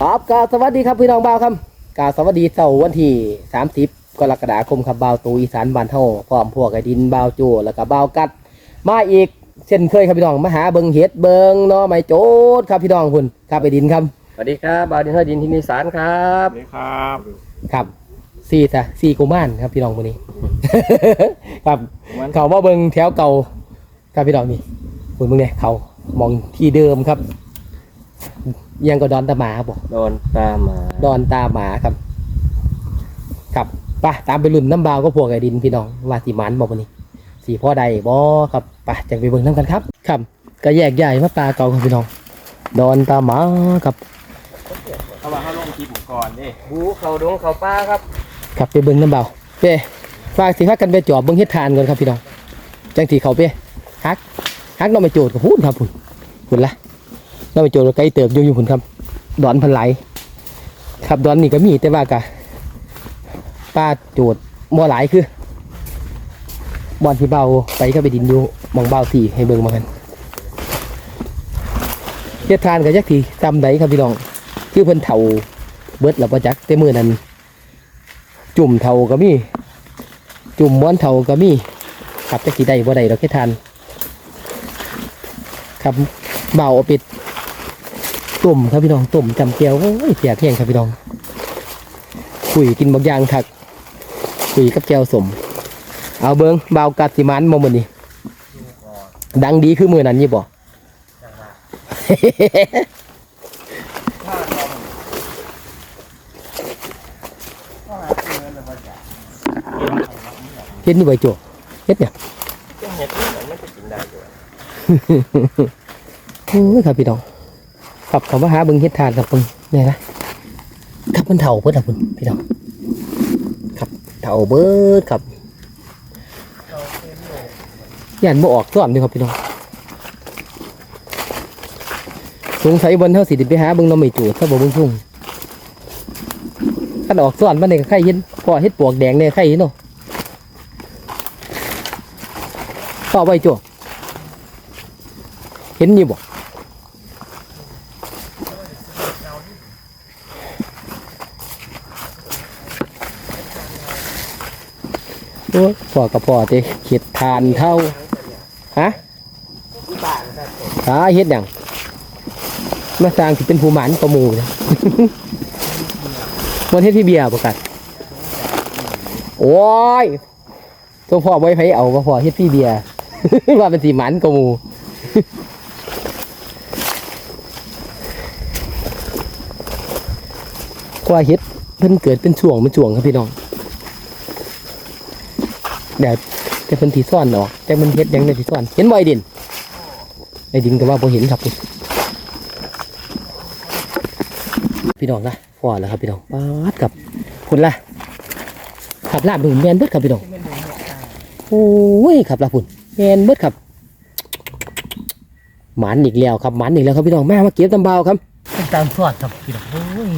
ครับกราบสวัสดีครับพี่น้องบ่าวครับกราบสวัสดีเสาร์วันที่30กรกฎาคมครับบ่าวตูอีสานบ้านเฮาพร้อมพวกไอ้ดินบ่าวโจแล้วก็บ่าวกัด มาอีกเช่นเคยครับพี่น้องมาหาเบิงเห็ดเบิงเนาะไม่โจดครับพี่น้องคุณครับไอ้ดินครับสวัสดีครับบาวดินเฮอดินที่นิสานครับสวัสดีครับครับสี่ซะสี่กุมารครับพี่น้องคนนี้ ครับเขาว่าเบิงแถวเก่าครับพี่น้องนี่คุณเบิงเนี่ยเขามองที่เดิมครับ ยังก็ดอนตาหมาบอกโดนตามมาดอนตาหมาครับ ครับไปตามไปลุ่นน้ำบาวก็พวกไอ้ดินพี่น้องว่าสีมันบอกวันนี้สีพ่อใดบอครับไปจังไปเบิ่งน้ำกันครับครับก็แยกใหญ่มาปลาเก่าครับพี่น้อง ดอนตาหมาครับเขาว่าเขาลงคลิปก่อนดิบูเขาดงเขาป้าครับครับไปเบิ่งน้ำเบาเป้ฝากสิพากันไปจอบเบิ่งเฮ็ดทานก่อนครับพี่น้องจังสีเขาเป้ฮักฮักน้องไปโจดกับพูดครับพุ่นพุ่นละ น้องไปโจดกับไก่เติบอยู่อยู่พุ่นครับ ดอนพันไหลครับดอนนี่ก็มีแต่ว่ากะป้าโจดบ่หลายคือบอนที่เบาไปก็ไปดินอยู่มองเบาสี่ให้เบิ่งมากันเฮ็ดทานกับยักษ์ที่จำได้ครับพี่น้องคือเพิ่นเฒ่าเบิดแล้วบ่จักแต่มือนั้นจุ่มเทาก็มีจุ่มม้วนเทาก็มีครับจะกี่ได้บ่ได้เราแค่ทานครับเบาเอาเป็ด ตุ่มครับพี่น้องตุ่มจำเกียวโอ้ยเสียเที่ยงครับพี่น้องคุยกินบางอย่างถักคุยกับแก้วสม เอาเบิงเบากัดสิมันมอมันนี่ดังดีคือมือนั้นยี่บ่เฮ็ดนี่ใบโจเฮ็ดเนี่ยเห็ดนี่มันไม่จะกินได้ด้วยโอ้ยครับพี่น้อง ขับเขามาหาบิ่งเฮ็ดทานครับเบิ่งเนี่ยนะครับมันเถ่าเบิดครับคุณพี่น้องครับเถ่าเบิดครับยันบ่ออกซ้อมเด้อครับพี่น้องสงสัยวันเฮาสิไปหาเบิ่งน้องไม่จูดถ้าบ่เบิ่งทุ่งคันออกซ้อนมันนี่ก็ไข่เห็นพอเฮ็ดปวกแดงเนี่ยไข่เห็นเนาะพอไว้จ้ะเห็นอยู่บ่ ยพ่อกับพ่อเตเขียดทานเท่าฮะหาเฮ็ดหยังมาสร้างที่เป็นผู้หมันประมูเลยมันเฮ็ดพี่เบียร์ประกาศโอ้ยตัวพ่อไว้ไผเอาก็พ่อเฮ็ดพี่เบียร์ว่าเป็นสีหมันกว่าหมูกว่าเฮ็ดเพิ่นเกิดเป็นช่วงเป็นช่วงครับพี่น้อง เดี๋ยวจะเป็นสีซ่อนออกแต่มันเฮ็ดยังในสีซ่อน เห็นบ่ไอ้ดินไอ้ดินก็ว่าบ่เห็นครับพี่น้องนะฟอแล้วครับพี่น้องปาดกับพุ่นละขับลาบดูแมนเบิดครับพี่น้องโอ้ยขับลาบพุ่นแมนเบิดครับหมันอีกแล้วครับหมันอีกแล้วครับพี่น้องแม่มาเก็บตำเบาครับตามสอดครับพี่น้องโอ้ย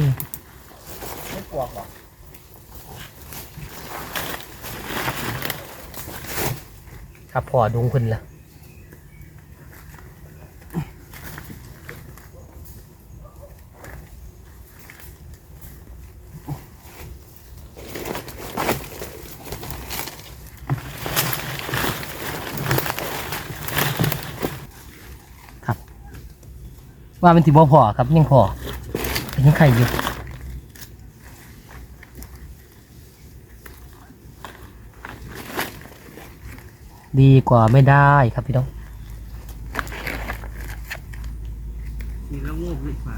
ครั บพอดุงขึ้นละครับว่าเป็นสิบ่พอครับยังพอแต่ยังไข่อยู่ ดีกว่าไม่ได้ครับพี่น้องมีแล้วงูหรือเปล่า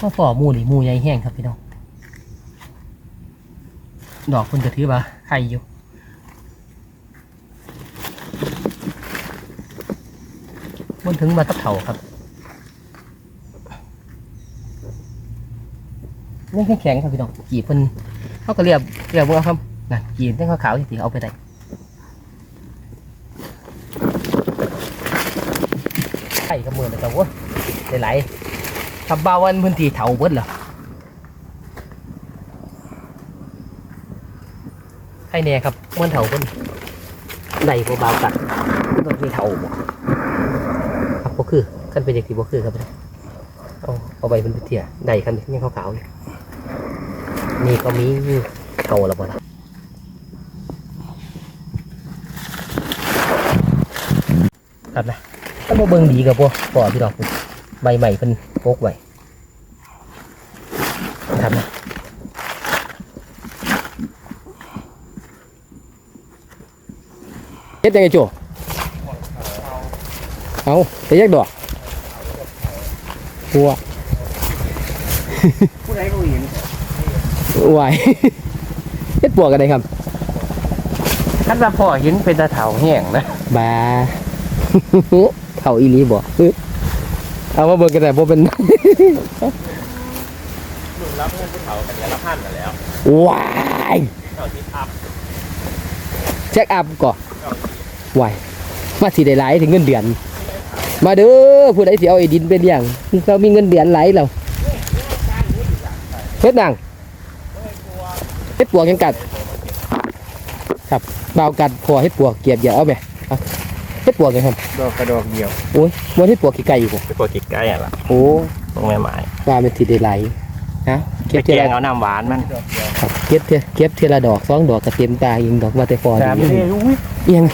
ก็ฝ่อมูนี่มูใหญ่แห้งครับพี่น้อง ดอกคุณจะถือว่าไข่อยู่ บนถึงมาตับเถาครับนี่แข็งๆครับพี่น้องกีบเพิ่นเขาก็เรียบเรียบว่าครับนะกีบที่เขาขาวที่เอาไปได้ไข่ขมือเลยครับวะหลายๆขับบ่าวันพื้นที่เถาเบิดเหรอให้แน่ครับมันเถาเบิดได้บ่บ่าวกัดมันมีเถาบ่ บ่คือคันเป็นอย่างที่บ่คือครับเอาเอาไปเป็นเทียได้คันยังขาวๆอยู่นี่ก็มีเถาแล้วบ่ล่ะครับนะถ้าบ่เบิ่งดีกับบ่ปอพี่ดอกใบใหม่เพิ่นโปกไว้ครับนะเฮ็ดยังไงโจเอาแต่แยกดอก หัวผู้ใดก็เห็นไหวเฮ็ดปวกกันได้ครับท่านว่าพ่อเห็นเป็นตาเถาแห้งนะบาเขาอีหลีบ่เอ้ยเอามาเบิ่งกันแต่บ่เป็นลุงรับเงินผู้เฒ่ากันยาละพันมาแล้วว้ายเจ้าที่อัพเช็คอัพก่อนไหวมาสิได้หลายถึงเงินเดือน มาเด้อผู้ใดสิเอาไอ้ดินเป็นอย่างเรามีเงินเดือนหลายแล้วเฮ็ดหนังเฮ็ดปวกยังกัด ครับเบาวกัดพอเฮ็ดปวกเกียบอย่าเอาไปเอาเฮ็ดปวกยังครับดอกกระดอกเดียวโอ้ยมันเฮ็ดปวกขี้ไก่อยู่บ่ไปกดติดใกล้อะล่ะโอ้ตรงแม่ไม้ว่ามันสิได้หลายนะเก็ไปบเทีแกยงละเอาน้ำหวานมันครับเก็บเทียเก็บเทียละดอกสองดอกก็เต็มตายิงดอกว่าแต่พอน้ำดีนี่อุ้ยเอียง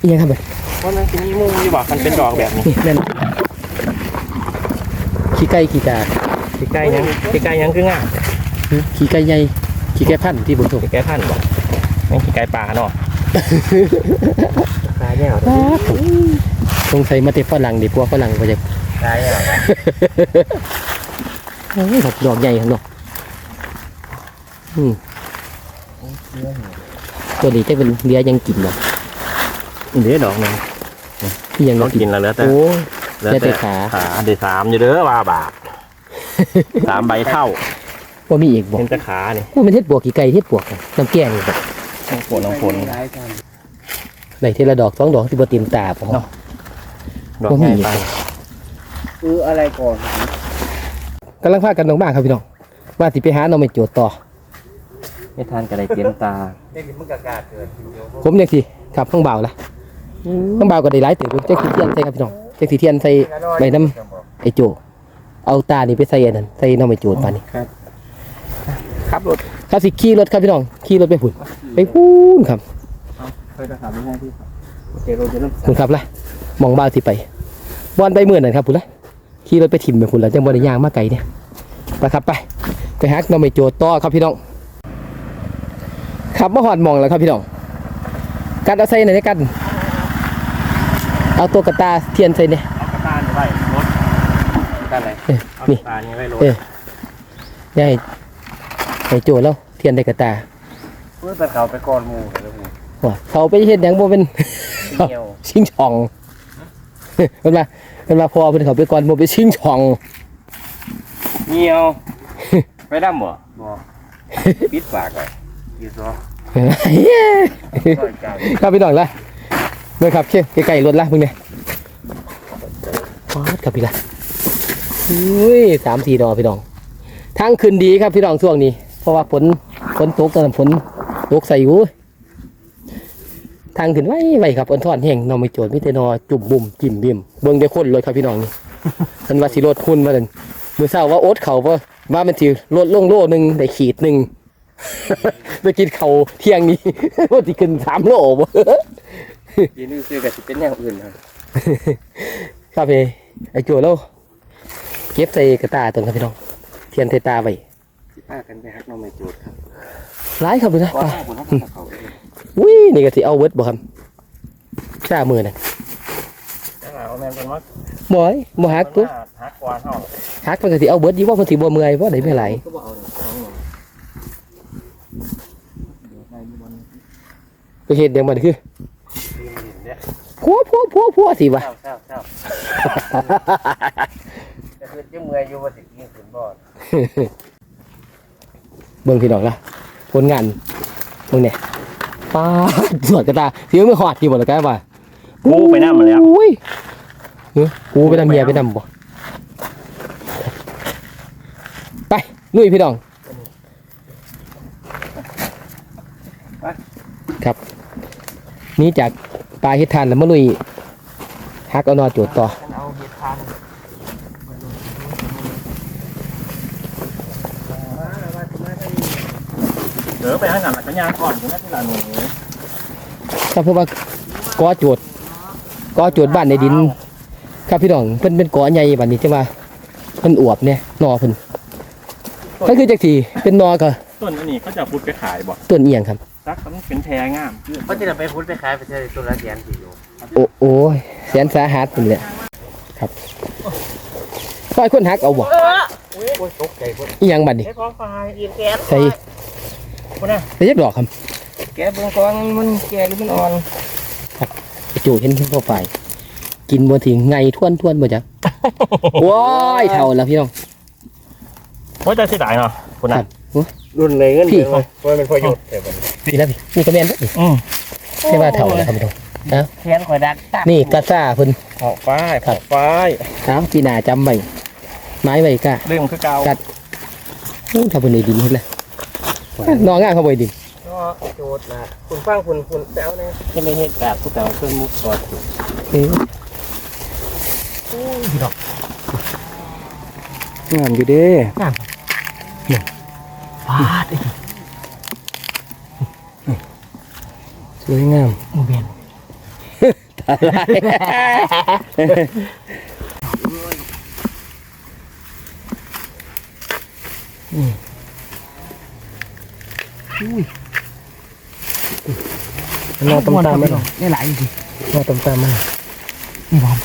เอียงครับแบบเพราะมันจะมีมุมอยู่บอกมันเป็นดอกแบบนี้นี่นั่นขี้ไก่ขี้กาที่ใกล้ยังที่ใกล้ยังคืองามขี้ไก่ใหญ่ขี้ไก่พันธุ์ที่บนถกที่ใกล้พันบอกไม่ที่ใกล้ปลาเนาะตายแล้วสงสัยมาเตฝรั่งดิพวกฝรั่งก็จะตายแล้วโอ้ยครับดอกใหญ่ครับเนาะอืมตัวนี้จะเป็นเลี้ยยังกินเนาะ เดี๋ยวดอกหนึงที่ยังต้บ่องกินกินแล้วเหลือแต่โอ้เหลือเหลือแต่แต่ขาขาเดี๋ยวสามอยู่เด้อว่าบาทสามใบเท่าว่ามีอีกบ่เป็นแต่ขาเนี่ยโอ้มันเฮ็ดปวกขี้ไก่เฮ็ดปวกอะน้ำแกงนี่บ่น้องฝนน้องฝนได้เทละดอกสองดอกที่บ่เต็มตาผมเนาะดอกใหญ่ไปคืออะไรก่อนกำลังพากันลงบ้านครับพี่น้องว่าสิไปหาหน้องไม่โจทย์ต่อไม่ทานกระไรเตรียมตาเด็กมันกากาเกิดผมจังสิครับข้างเบาละ ข้างเบาก็ได้หลายเติบอยู่จังสิเทียนใส่ครับพี่น้องจังสิเทียนใส่ใบน้ำไอโจเอาตานี่ไปใส่อันนั้นใส่น้องไม่โจทย์ปานนี้ขับรถครับสิขี่รถครับพี่น้องขี่รถไปพุ่นไปพุ่นครับเคยจะทำไม่ใช่ที่เจโรจะเริ่มพุ่นครับละมองบ้านสิไปบอลไปเมื่อนั่นครับพุ่นละขี่รถไปถิ่มไปพุ่นละจังบ่ได้ย่างมาไกลเนี่ยไปครับไปไปหาน้องไม่โจทย์ต่อครับพี่น้องขับมาหอดหมองแล้วครับพี่น้องกัดเอาใส่ไหนอยกัน เอาตัวกระตาเทียนใส่เนี่ยเอากระตานไว้รถกันอะไรเอ้ยเอานี่กระตานนี้ไว้รถเอ้ยยายให้โจแล้วเทียนได้กระตาเพื่อตัดเขาไปก่อนหมูเลยหมูว่าเขาไปเฮ็ดหยังบ่เป็นเหี่ยวชิงช่องเพิ่นว่าเพิ่นว่าพอเพิ่นเขาไปก่อนบ่ไปชิงช่องเหี่ยวไปดำบ่บ่ปิดปากไว้ปิดซะซอยกลางครับพี่น้องละ เมื่อครับเใกล้ๆรถละมึงเนี่ยปาดครับพี่ละอุ้ยสามสี่ดอกพี่น้องทางขึ้นดีครับพี่น้องช่วงนี้ เพราะว่าฝนฝนตกตอนนั้นฝนตกใส่อยู่ทางขึ้นไว้ไว้ครับอันทอนแห้งนอไม่โจดมิเตนอจุ่มบุ่มจิ้มบิ่มเบิ่งได้คนเลยครับพี่น้องนี่ฉันว่าสิลดคุณมาเดินมือเศร้าว่าโอ๊ตเขาว่าว่ามันสิลดลงโลหนึ่งได้ขีดหนึ่งไปกินเขาวเที่ยงนี้ว่าสิขึ้นสามโลบ่ ยินดีซื้อกับสิเป็นอย่างอื่นครับครับพี่ไอ้โจแล้วเก็บใส่กระตาตัวครับพี่น้องเทียนใส่ตาไว้สิพากันไปฮักน้องไม่จูดครับร้ายครับพี่นะก่อนไปหน้าผมทักเขาเลยอุ้ยนี่ก็สิเอาเวิร์ดบ่ครับชามือน่ะเอาแมนเป็นว่าบ่อยบ่ฮักปุ๊บฮักกวานเท่าฮักมันก็สิเอาเวิร์ดอยู่ว่ามันสิบ่เมื่อยว่าได้ไม่ไหลก็บอกเอาเนี่ยเอาเนี่ยไปเฮ็ดเดี๋ยวมันคือทีมหินเนี่ย พัวพัวพัวพัวสิวะเศร้าเศร้าเศร้าจะคือจะเมื่อยอยู่ว่าสิกินขึ้นบ่เบิ่งพี่น้องละผลงานเบิ่งเนี่ยป้าดสวดกระตาเสียมือหอดอยู่บ่ล่ะแกว่ากูไปน้ำมาแล้วอุ้ยเฮ้ยกูไปนำเมียไปนำบ่ไปลุยพี่น้องครับหนี่จาก ปลาเฮ็ดทานแล้วมาลุยฮักเอานอโจดต่อเอาเห็ดทานเดี๋ยวไปหาหนังหลักกันยางก่อนคุณแม่ที่หลานหนูครับเพราะว่ากอโจดกอโจดบ้านในดิน ครับพี่น้องเพิ่นเป็นกอใหญ่บัดนี้จังว่าเพิ่นอวบเนี่ยนอเพิ่นก็คือจักทีเป็นนอก็ต้นอันนี้เขาจะพุดไปขายบ่ต้นเอียงครับ ซักมันเป็นแพรงามเขาจะไปพุทธไปขายไปเจอตัวละแสนสี่อยู่โอ้โอ้ยแสนสาหัสพุ่นแหละครับค่อยคนฮักเอาบ่โอ้ยตกใจพุ่นอีหยังบัดนี้ไอ้ของฝ่ายอีแก๊สใส่พุ่นน่ะใส่ยักดอกครับแก๊สเบื้องก่อนมันแก่หรือมันอ่อนโจดเห็นเพิ่นเข้าไปกินบ่ถึงไงท่วนท่วนบ่จ๊ะว้ายเท่าแล้วพี่น้องว่าจะเสียดายเนาะคุณคน่ะ รับโอ้รุ่นเลยเงินพี่เดือนเลยเพราะมันพอหยุดแต่มันนี่นะพี่นี่ก็แม่นเด้อนี่อืมใช่ว่าเท่าแล้วครับพี่น้องแขนข่อยดักตับนี่กระซ่าเพิ่นขอบฝ้ายขอบฝ้ายถามปีหน้าจำไว้ไม้ไว้กะ เรื่องคือเก่าอู้ถ้าเพิ่นได้ดินเฮ็ดละนองงานเขาบ่ได้ดินก็โจทย์นะคุณฟังคุณคุณแซวเนี่ยจะไม่เห็นกาบผู้แต่ว่าเครื่องมุกกอดอยู่เอ้ยพี่ดอกงามอยู่เด้อ ฟาดสวยงามโมเมนตาลายนอตำตามมาหน่อยได้หลายจริงนอตำตามมานี่บอม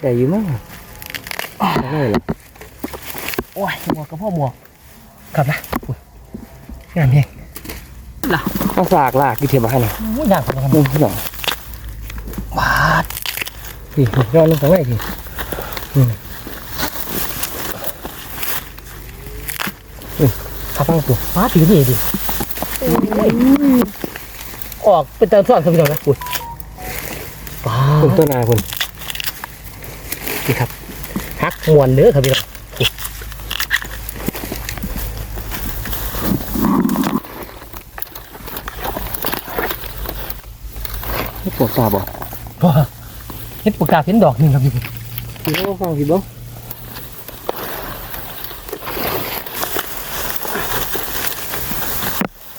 ใหญ่อยู่มากได้หรอโอ้ยหมวกกับพ่อหมวก ครับนะงามเพียงมาสากลากกี่เทียมมาให้หน่อยโอ้ยอยากทำนี่พี่น้องบาดนี่ย้อนลงข้างในทีนี่นี่ข้าฟังตัวบาดถือนี่ดิออกเป็นตาสอนครับพี่น้องนะคุณบาคุณดต้นนาคุณนี่ครับฮักมวนเนื้อครับพี่น้อง ปวดตาบ่บ่เฮ็ดปากกาเห็นดอกหนึงครับพี่พี่น้องฟังพี่บ้อง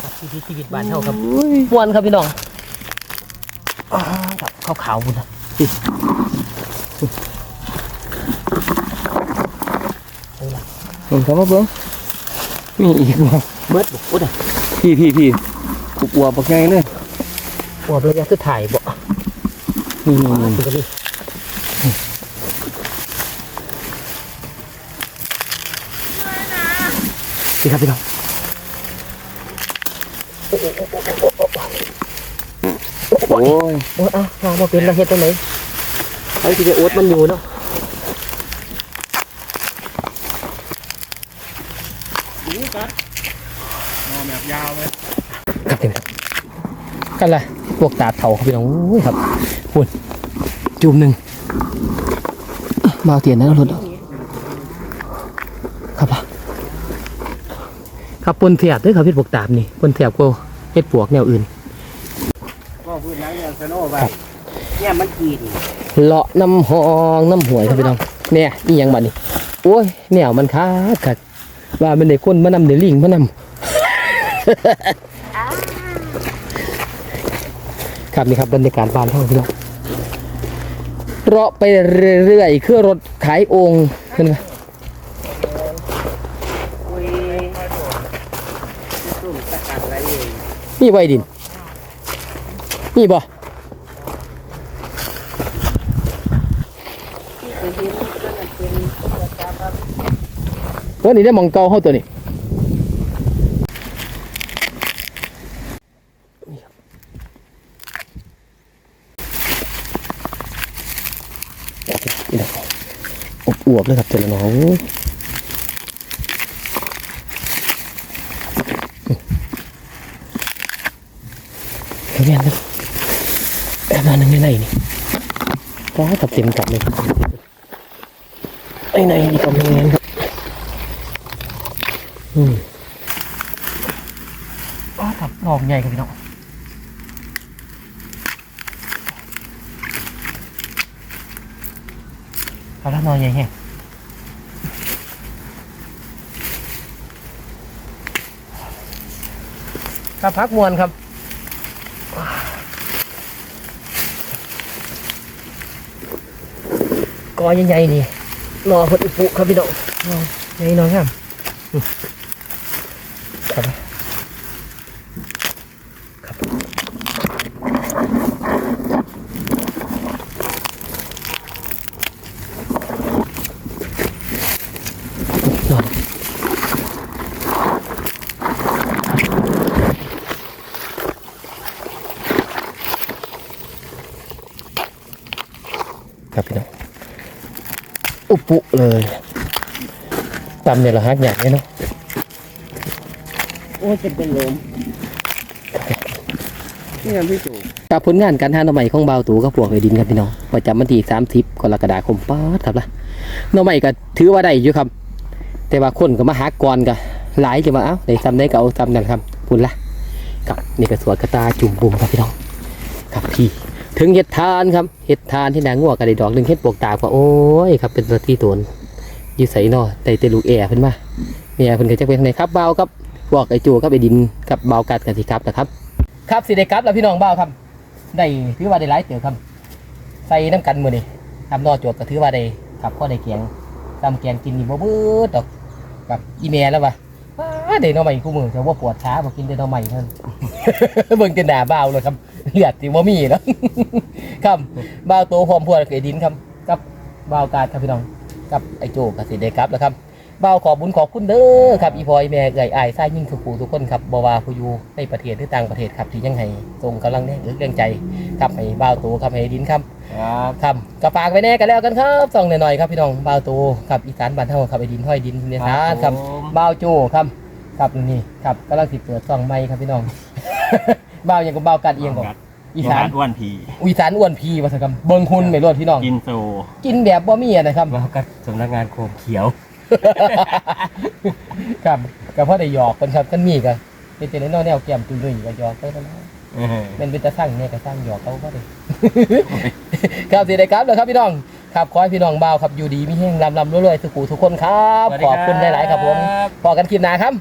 ครับชีวิตชีวิตบ้านเฮาครับมวนครับพี่น้องอ่าครับขาวๆบุญนะผมทำมาเบิ้งมีอีกบ่เบิดบุกอุ้ยพี่พี่พี่กูกลัวปักไงเลยหัวระยะสุดท้ายบ่ นี่นี่นี่ถึงกับนี่พี่ครับพี่น้องโอ้ยโอ้ยอะวางมาเป็นระเฮ็ดตัวไหนไอ้ที่จะอดมันอยู่เนาะนอแบบยาวเลย ครับพี่น้องกันละพวกตาเถาครับพี่น้องโอ้ยครับ หุ่นจุ่มหนึ่งมาเอาเตียนนะรถเอาครับล่ะครับปนเทียบด้วยครับพี่พวกตาบนี่ปนเทียบก็เฮ็ดปวกแนวอื่นก็พื้นน้ำอย่างสโน่ไปเนี่ยมันกินเลาะน้ำหองน้ำหวยครับพี่น้องเนี่ยนี่ยังบัดนี่โอ้ยแนวมันคักคักว่ามันได้คนมานำได้ลิงมานำครับนี่ครับบรรยากาศบ้านท่องพี่น้อง เลาะไปเรื่อยๆคือรถขายองค์เห็นไหมนี่ไวดิน นี่บ่ว่านี่ได้มองเกาเข้าตัวนี่นี่นะอบอ วบเลยครับตัวละน้องเฮ้ยแม่นครับแอบมาหนึ่งในในนี่ก็กับเต็มกับเลยครับไอ้ในนี่ก็แม่นครับอืมอ้าวครับลองใหญ่ครับพี่น้องเอาละนอนใหญ่แฮง ครับพักมวนครับกอใหญ่ๆนี่รอพดอุปุครับพี่น้องใหญ่น้องครับครับนอนครับพี่น้อง อุ ปุเลยตำเนี่ยเหราฮักใหญ่เนี่ยเนาะโอ้ยเป็นเป็นลมนี่งานพี่ตู่กับผลงานการทานหน่อใหม่ของเบาวตูกับพวกไอ้ดินครับพี่น้องประจำวันที่30กรกฎาคมป้าดครับล่ะหน่อใหม่ก็ถือว่าได้อยู่ครับ แต่ว่าคนก็มาหาก่อนก็หลายจะมาเอ้าได้ซ้ำได้ก็เอาซ้ำนั่นครับพุ่นละกับนี่ก็สวนกระตาจุ่มบุ่มครับพี่น้องครับพี่ ถึงเห็ดทานครับเห็ดทานที่นางงัวกระไดดอกหนึ่งเห็ดปวกตาก็โอ้ยครับเป็นตัวที่ตนอยืใส่นอแต่แต่ลูกแอร์เพิ่นมาแม่ยเพิ่นก็จะเป็นทางไหนครับเบาครับพวกไอจูครับไอดินกับเบากัดกันสิครับนะครับ ครับสิได้ครับแล้วพี่น้องเบาครับ ได้ถือว่าได้หลายเตี๋ยวครับ ใส่น้ำกันมือนี่ทำนอจทย์ก็ถือว่าได้ครับพ่อได้เกียงทำแกงกินนี่บ่เบิดดอกกับอีเมลแล้ววะว้าได้หน้องใหม่คู่มือแต่ว่าปวดช้าบ่กินได้หน้องใหม่เท่านเบิ่งจนหนาบ้าเลยครับ เลือดสิบ่มีเนาะ ครับบ้าวโตพร้อมพวดกับไอ้ดินครับกับบ้าวการครับพี่น้องกับไอ้โจกับสิได้ครับแล้วครับบ้าวขอบุญขอบคุณเด้อครับอีพอยแม่เอ่ยอายซ่ายยิ่งทุกผู้ทุกคนครับบ่ว่าผู้อยู่ในประเทศหรือต่างประเทศครับที่ยังให้ส่งกำลังแรงอกแรงใจครับให้บ้าวโตครับให้ดินครับ ครับครับก็ฝากไว้แน่กันแล้วกันครับส่องหน่อยๆครับพี่น้องบ่าวตูครับอีสานบ้านเฮาครับไอ้ดินห้อยดินเนสานครับผมบ่าวโจครับครับนี่ครับกำลังสิเปิดซ่องใหม่ครับพี่น้อง บ่าวหยังก็บ่าวกัดเอียงก่อนอีสานอ้วนผีอีสานอ้วนพีว่าซั่นครับเบิ่งหุ่นไม่รอดพี่น้องกินโซกินแบบบ่มีอะนะครับมากับสำนักงานโคมเขียวครับก็พอได้หยอกเพิ่นครับกันมีก็เป็นแต่น้อยๆแนวแก้มตุ้ยๆก็หยอกไปนั่นแหละเป็นเป็นตาสร้างเนี่ยก็สร้างหยอกเขาก็ได้ครับสิได้ครับเลยครับพี่น้องครับขอให้พี่น้องบ่าวครับอยู่ดีมีแห้งลำลำรวยๆสุขุทุกคนครับ ขอบคุณหลายๆครับผมพอกันคลิปหน้าครับ